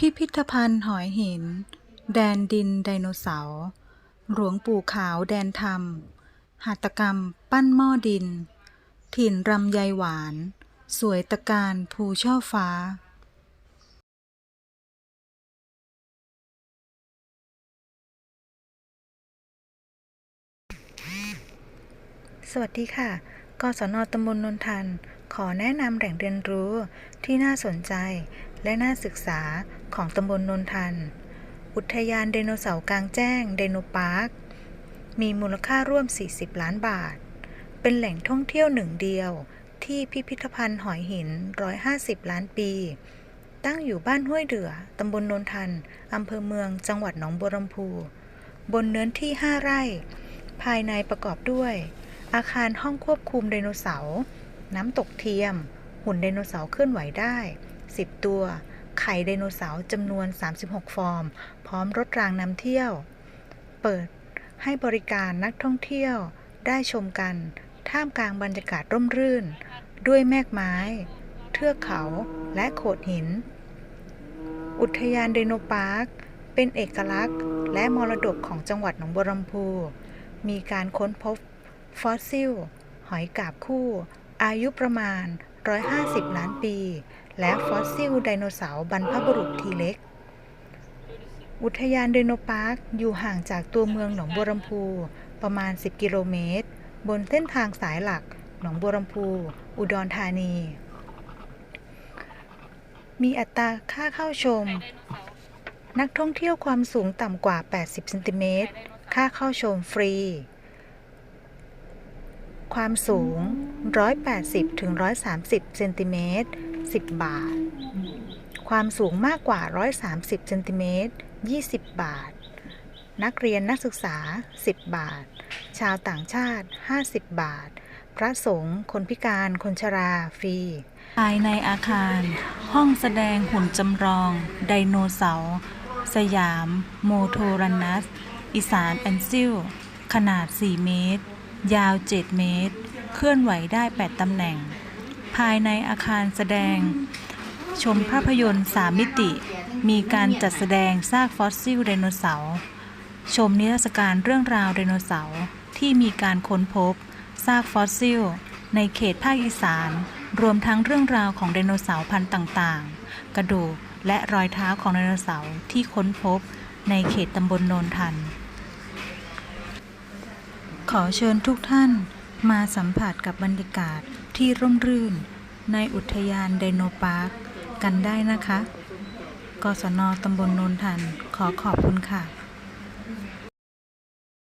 พิพิธภัณฑ์หอยหิน แดนดินไดโนเสาร์ หลวงปู่ขาวแดนธรรม หัตถกรรมปั้นหม้อดิน ถิ่นรำไยหวาน สวยตะการภูช่อฟ้า สวัสดีค่ะ กศนตำบลนนทัน ขอแนะนำแหล่งเรียนรู้ที่น่าสนใจ และน่าศึกษาของตำบลนนทัน อุทยานไดโนเสาร์กลางแจ้งไดโนพาร์ค มีมูลค่าร่วม 40 ล้านบาท เป็นแหล่งท่องเที่ยวหนึ่งเดียวที่พิพิธภัณฑ์หอยหิน 150 ล้านปี ตั้งอยู่บ้านห้วยเดือ ตำบลนนทัน อำเภอเมือง จังหวัดหนองบัวลำพู บนเนื้อที่ 5 ไร่ ภายในประกอบด้วย อาคารห้องควบคุมไดโนเสาร์ น้ำตกเทียม หุ่นไดโนเสาร์เคลื่อนไหวได้ 10 ตัว ไข่ไดโนเสาร์จำนวน 36 ฟอร์ม พร้อมรถรางนำเที่ยว เปิดให้บริการนักท่องเที่ยวได้ชมกัน ท่ามกลางบรรยากาศร่มรื่น ด้วยแมกไม้ เทือกเขาและโขดหิน อุทยานไดโนพาร์คเป็นเอกลักษณ์และมรดกของจังหวัดหนองบัวลำพู มีการค้นพบฟอสซิล หอยกาบคู่ อายุประมาณ 150 ล้านปี และฟอสซิลไดโนเสาร์บรรพบุรุษทีเล็ก อุทยานไดโนพาร์คอยู่ห่างจากตัวเมืองหนองบัวลำพูประมาณ 10 กิโลเมตร บนเส้นทางสายหลักหนองบัวลำพู อุดรธานี มีอัตราค่าเข้าชม นักท่องเที่ยวความสูงต่ำกว่า 80เซนติเมตร ค่าเข้าชมฟรี ความสูง 180ถึง130 เซนติเมตร 10 บาท ความสูงมากกว่า 130 เซนติเมตร 20 บาท นักเรียนนักศึกษา 10 บาท ชาวต่างชาติ 50 บาท พระสงฆ์ คนพิการ คนชรา ฟรี ภายในอาคาร ห้องแสดงหุ่นจำลอง ไดโนเสาร์ สยาม โมโทรันัส อีสานแอนซิล ขนาด 4 เมตร ยาว 7 เมตร เคลื่อนไหวได้ 8 ตำแหน่ง ภายในอาคารแสดง ชมภาพยนตร์3มิติ มีการจัดแสดงซากฟอสซิลไดโนเสาร์ ชมนิทรรศการเรื่องราวไดโนเสาร์ที่มีการค้นพบซากฟอสซิล ในเขตภาคอีสาน รวมทั้งเรื่องราวของไดโนเสาร์พันธุ์ต่างๆ กระดูกและรอยเท้าของไดโนเสาร์ที่ค้นพบในเขตตำบลโนนทัน อเชิญทุกท่านมาสัมผัสกับบรรยากาศที่ร่มรื่น ในอุทยานไดโนพาร์คกันได้นะคะ กศนตำบลโนนทัน ขอขอบคุณค่ะ